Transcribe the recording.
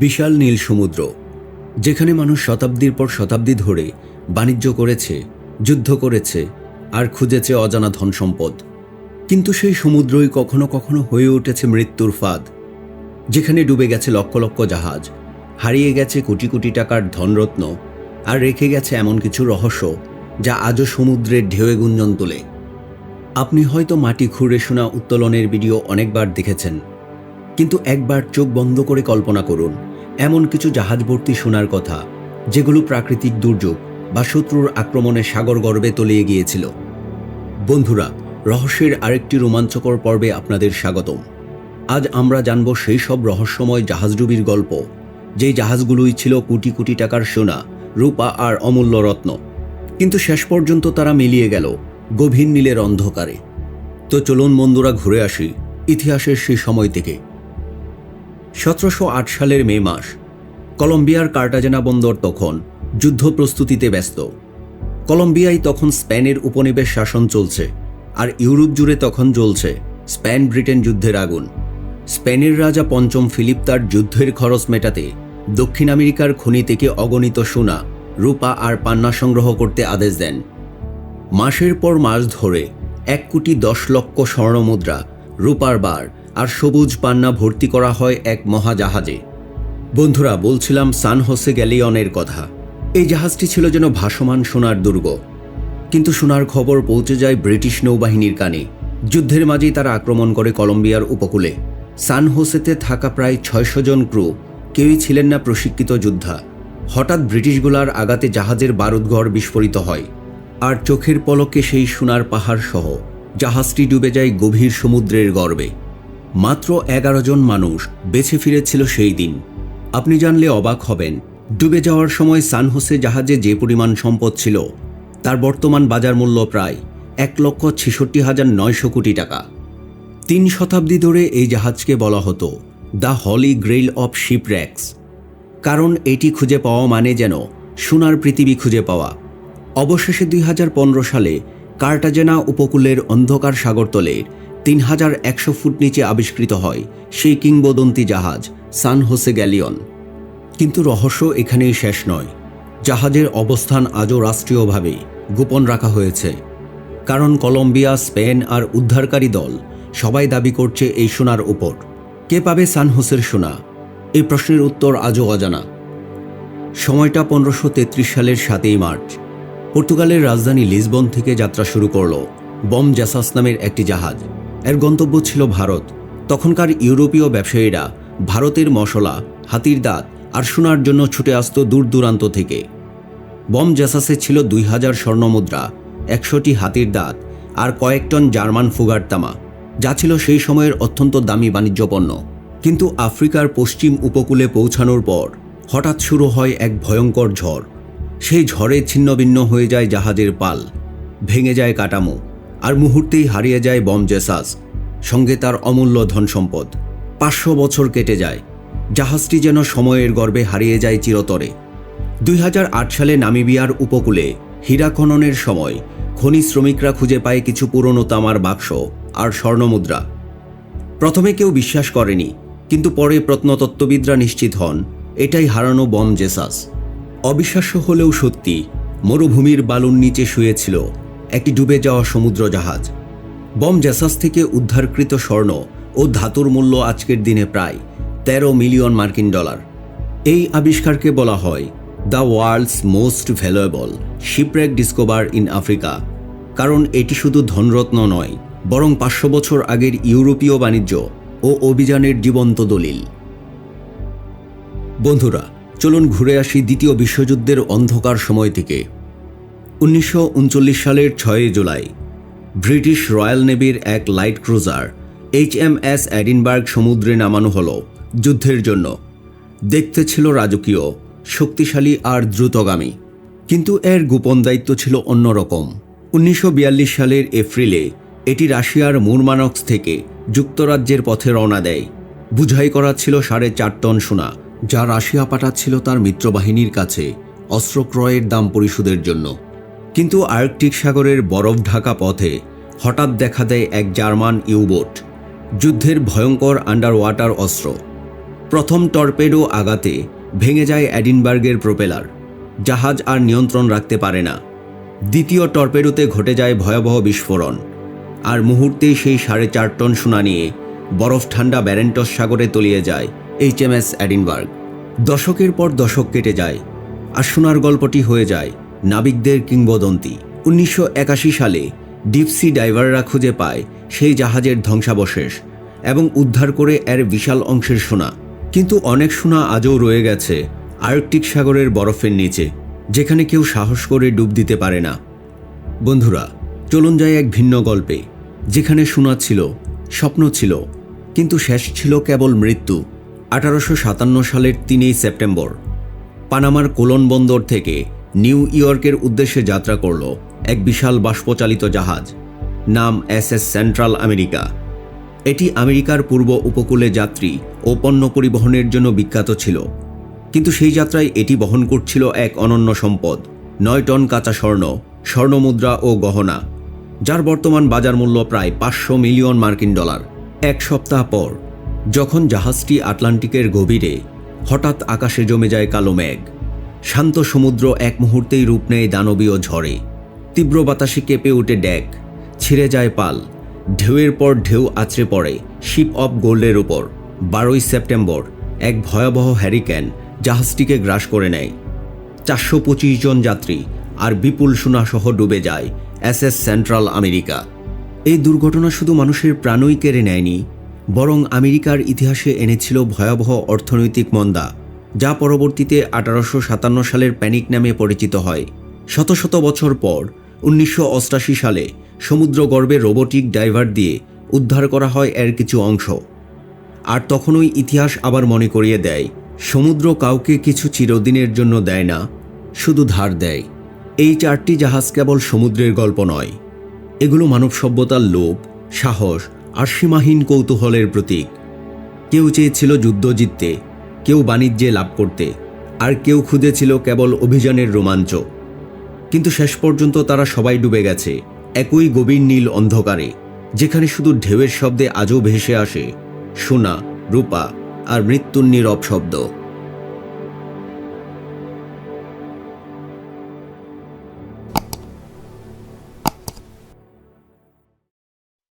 বিশাল নীল সমুদ্র, যেখানে মানুষ শতাব্দীর পর শতাব্দী ধরে বাণিজ্য করেছে, যুদ্ধ করেছে আর খুঁজেছে অজানা ধন সম্পদ। কিন্তু সেই সমুদ্রই কখনো কখনো হয়ে উঠেছে মৃত্যুর ফাঁদ, যেখানে ডুবে গেছে লক্ষ লক্ষ জাহাজ, হারিয়ে গেছে কোটি কোটি টাকার ধনরত্ন আর রেখে গেছে এমন কিছু রহস্য যা আজও সমুদ্রের ঢেউয়ে গুঞ্জন তোলে। আপনি হয়তো মাটি খুঁড়ে শোনা উত্তোলনের ভিডিও অনেকবার দেখেছেন। কিন্তু একবার চোখ বন্ধ করে কল্পনা করুন, এমন কিছু জাহাজ ভর্তি শোনার কথা, যেগুলো প্রাকৃতিক দুর্যোগ বা শত্রুর আক্রমণে সাগর গর্বে তলিয়ে গিয়েছিল। বন্ধুরা, রহস্যের আরেকটি রোমাঞ্চকর পর্বে আপনাদের স্বাগতম। আজ আমরা জানব সেই সব রহস্যময় জাহাজডুবির গল্প, যেই জাহাজগুলোই ছিল কোটি কোটি টাকার সোনা, রূপা আর অমূল্য রত্ন। কিন্তু শেষ পর্যন্ত তারা মিলিয়ে গেল গভীর নীলের অন্ধকারে। তো চলুন বন্ধুরা, ঘুরে আসি ইতিহাসের সেই সময় থেকে। সতেরোশো আট সালের মে মাস, কলম্বিয়ার কার্টাজেনা বন্দর তখন যুদ্ধ প্রস্তুতিতে ব্যস্ত। কলম্বিয়ায় তখন স্পেনের উপনিবেশ শাসন চলছে আর ইউরোপ জুড়ে তখন জ্বলছে স্পেন ব্রিটেন যুদ্ধের আগুন। স্পেনের রাজা পঞ্চম ফিলিপ তার যুদ্ধের খরচ মেটাতে দক্ষিণ আমেরিকার খনি থেকে অগণিত সোনা, রূপা আর পান্না সংগ্রহ করতে আদেশ দেন। মাসের পর মাস ধরে এক কোটি দশ লক্ষ স্বর্ণমুদ্রা, রূপার বার আর সবুজ পান্না ভর্তি করা হয় এক মহাজাহাজে। বন্ধুরা, বলছিলাম সান হোসে গ্যালিয়নের কথা। এই জাহাজটি ছিল যেন ভাসমান সোনার দুর্গ। কিন্তু সোনার খবর পৌঁছে যায় ব্রিটিশ নৌবাহিনীর কানে। যুদ্ধের মাঝেই তারা আক্রমণ করে কলম্বিয়ার উপকূলে। সান হোসেতে থাকা প্রায় ছয়শো জন ক্রু, কেউই ছিলেন না প্রশিক্ষিত যোদ্ধা। হঠাৎ ব্রিটিশগুলার আগাতে জাহাজের বারুদঘর বিস্ফোরিত হয়। আর চোখের পলকে সেই সোনার পাহাড় সহ জাহাজটি ডুবে যায় গভীর সমুদ্রের গর্বে। মাত্র এগারো জন মানুষ বেছে ফিরেছিল সেই দিন। আপনি জানলে অবাক হবেন, ডুবে যাওয়ার সময় সানহোসে জাহাজে যে পরিমাণ সম্পদ ছিল, তার বর্তমান বাজার মূল্য প্রায় এক লক্ষ ছেষট্টি হাজার নয়শো কোটি টাকা। তিন শতাব্দী ধরে এই জাহাজকে বলা হতো, the holy grail of shipwrecks কারণ এটি খুঁজে পাওয়া মানে যেন সোনার পৃথিবী খুঁজে পাওয়া। অবশেষে দুই হাজার পনেরো সালে কার্টাজেনা উপকূলের অন্ধকার সাগরতলের তিন হাজার একশো ফুট নিচে আবিষ্কৃত হয় সেই কিংবদন্তি জাহাজ সান হোসে গ্যালিয়ন। কিন্তু রহস্য এখানেই শেষ নয়। জাহাজের অবস্থান আজও রাষ্ট্রীয়ভাবে গোপন রাখা হয়েছে। কারণ কলম্বিয়া, স্পেন আর উদ্ধারকারী দল সবাই দাবি করছে এই সোনার উপর। কে পাবে সান হোসের সোনা? এই প্রশ্নের উত্তর আজও অজানা। সময়টা পনেরোশো সালের সাতই মার্চ। পর্তুগালের রাজধানী লিসবন থেকে যাত্রা শুরু করল বম জ্যাসাস নামের একটি জাহাজ। এর গন্তব্য ছিল ভারত। তখনকার ইউরোপীয় ব্যবসায়ীরা ভারতের মশলা, হাতির দাঁত আর সোনার জন্য ছুটে আসত দূর দূরান্ত থেকে। বম জ্যাসাসে ছিল দুই হাজার স্বর্ণমুদ্রা একশোটি হাতির দাঁত আর কয়েক টন জার্মান ফুগার তামা, যা ছিল সেই সময়ের অত্যন্ত দামি বাণিজ্য পণ্য। কিন্তু আফ্রিকার পশ্চিম উপকূলে পৌঁছানোর পর হঠাৎ শুরু হয় এক ভয়ঙ্কর ঝড়। সেই ঝড়ে ছিন্নভিন্ন হয়ে যায় জাহাজের পাল, ভেঙে যায় কাটামো আর মুহূর্তেই হারিয়ে যায় বম জেসাস, সঙ্গে তার অমূল্য ধন সম্পদ। পাঁচশো বছর কেটে যায়। জাহাজটি যেন সময়ের গর্বে হারিয়ে যায় চিরতরে। দুই হাজার আট সালে নামিবিয়ার উপকূলে হীরা খননের সময় খনি শ্রমিকরা খুঁজে পায় কিছু পুরনো তামার বাক্স আর স্বর্ণমুদ্রা। প্রথমে কেউ বিশ্বাস করেনি, কিন্তু পরে প্রত্নতত্ত্ববিদরা নিশ্চিত হন, এটাই হারানো বম জেসাস। অবিশ্বাস্য হলেও সত্যি, মরুভূমির বালুর নিচে শুয়েছিল একটি ডুবে যাওয়া সমুদ্র জাহাজ বম জেসাস থেকে উদ্ধারকৃত স্বর্ণ ও ধাতুর মূল্য আজকের দিনে প্রায় তেরো মিলিয়ন মার্কিন ডলার। এই আবিষ্কারকে বলা হয় the world's most valuable shipwreck discover in Africa. কারণ এটি শুধু ধনরত্ন নয়, বরং পাঁচশো বছর আগের ইউরোপীয় বাণিজ্য ও অভিযানের জীবন্ত দলিল। বন্ধুরা, চলুন ঘুরে আসি দ্বিতীয় বিশ্বযুদ্ধের অন্ধকার সময় থেকে। উনিশশো উনচল্লিশ সালের ছয়ই জুলাই, ব্রিটিশ রয়্যাল নেভির এক light cruiser H M S Edinburgh সমুদ্রে নামানো হলো যুদ্ধের জন্য। দেখতে ছিল রাজকীয়, শক্তিশালী আর দ্রুতগামী, কিন্তু এর গোপন দায়িত্ব ছিল অন্যরকম। উনিশশো বিয়াল্লিশ সালের এপ্রিলে এটি রাশিয়ার মুরমানক্স থেকে যুক্তরাজ্যের পথে রওনা দেয়। বুঝাই করা ছিল সাড়ে চার টন সোনা, যা রাশিয়া পাঠাচ্ছিল তার মিত্রবাহিনীর কাছে অস্ত্র ক্রয়ের দাম পরিশোধের জন্য। কিন্তু আর্কটিক সাগরের বরফ ঢাকা পথে হঠাৎ দেখা দেয় এক জার্মান ইউবোট, যুদ্ধের ভয়ঙ্কর আন্ডার ওয়াটার অস্ত্র। প্রথম টর্পেডো আগাতে ভেঙে যায় অ্যাডিনবার্গের প্রোপেলার, জাহাজ আর নিয়ন্ত্রণ রাখতে পারে না। দ্বিতীয় টর্পেডোতে ঘটে যায় ভয়াবহ বিস্ফোরণ, আর মুহূর্তেই সেই সাড়ে চার টন সোনা নিয়ে বরফ ঠান্ডা ব্যারেন্টস সাগরে তলিয়ে যায় এইচএমএস অ্যাডিনবার্গ। দশকের পর দশক কেটে যায়, আর সোনার গল্পটি হয়ে যায় নাবিকদের কিংবদন্তি। উনিশশো একাশি সালে ডিপসি ডাইভাররা খুঁজে পায় সেই জাহাজের ধ্বংসাবশেষ এবং উদ্ধার করে এর বিশাল অংশের সোনা। কিন্তু অনেক সোনা আজও রয়ে গেছে আর্কটিক সাগরের বরফের নিচে, যেখানে কেউ সাহস করে ডুব দিতে পারে না। বন্ধুরা, চলুন যাই এক ভিন্ন গল্পে, যেখানে সোনা ছিল, স্বপ্ন ছিল, কিন্তু শেষ ছিল কেবল মৃত্যু, আঠারোশো সাতান্ন সালের তিনই সেপ্টেম্বর। পানামার কোলন বন্দর থেকে নিউ ইয়র্কের উদ্দেশ্যে যাত্রা করল এক বিশাল বাষ্পচালিত জাহাজ, নাম এস এস সেন্ট্রাল আমেরিকা। এটি আমেরিকার পূর্ব উপকূলে যাত্রী ও পণ্য পরিবহনের জন্য বিখ্যাত ছিল। কিন্তু সেই যাত্রায় এটি বহন করছিল এক অনন্য সম্পদ, নয় টন কাঁচা স্বর্ণ, স্বর্ণমুদ্রা ও গহনা, যার বর্তমান বাজার মূল্য প্রায় পাঁচশো মিলিয়ন মার্কিন ডলার। এক সপ্তাহ পর, যখন জাহাজটি আটলান্টিকের গভীরে হঠাৎ আকাশে জমে যায় কালো মেঘ শান্ত সমুদ্র এক মুহূর্তেই রূপ নেয় দানবীয় ঝড়ে। তীব্র বাতাসে কেঁপে উঠে ড্যাক ছিঁড়ে যায় পাল। ঢেউয়ের পর ঢেউ আছড়ে পড়ে শিপ অফ গোল্ডের উপর। বারোই সেপ্টেম্বর, এক ভয়াবহ হ্যারিকেন জাহাজটিকে গ্রাস করে নেয়। চারশো পঁচিশ জন যাত্রী আর বিপুল সোনাসহ ডুবে যায় এস এস সেন্ট্রাল আমেরিকা। এই দুর্ঘটনা শুধু মানুষের প্রাণই কেড়ে নেয়নি, বরং আমেরিকার ইতিহাসে এনেছিল ভয়াবহ অর্থনৈতিক মন্দা। যা পরবর্তীতে আঠারোশো সাতান্ন সালের প্যানিক নামে পরিচিত হয়। শত শত বছর পর, উনিশশো সালে সমুদ্রগর্ভে রোবোটিক ডাইভার দিয়ে উদ্ধার করা হয় এর কিছু অংশ। আর তখনই ইতিহাস আবার মনে করিয়ে দেয়, সমুদ্র কাউকে কিছু চিরদিনের জন্য দেয় না, শুধু ধার দেয়। এই চারটি জাহাজ কেবল সমুদ্রের গল্প নয়, এগুলো মানব সভ্যতার লোভ, সাহস আর সীমাহীন কৌতূহলের প্রতীক। কেউ চেয়েছিল যুদ্ধ জিততে কেউ বাণিজ্যে লাভ করতে, আর কেউ খুঁজেছিল কেবল অভিযানের রোমাঞ্চ। কিন্তু শেষ পর্যন্ত তারা সবাই ডুবে গেছে, একই গভীর নীল অন্ধকারে, যেখানে শুধু ঢেউয়ের শব্দে আজও ভেসে আসে সোনা, রূপা আর মৃত্যুর নীরব শব্দ।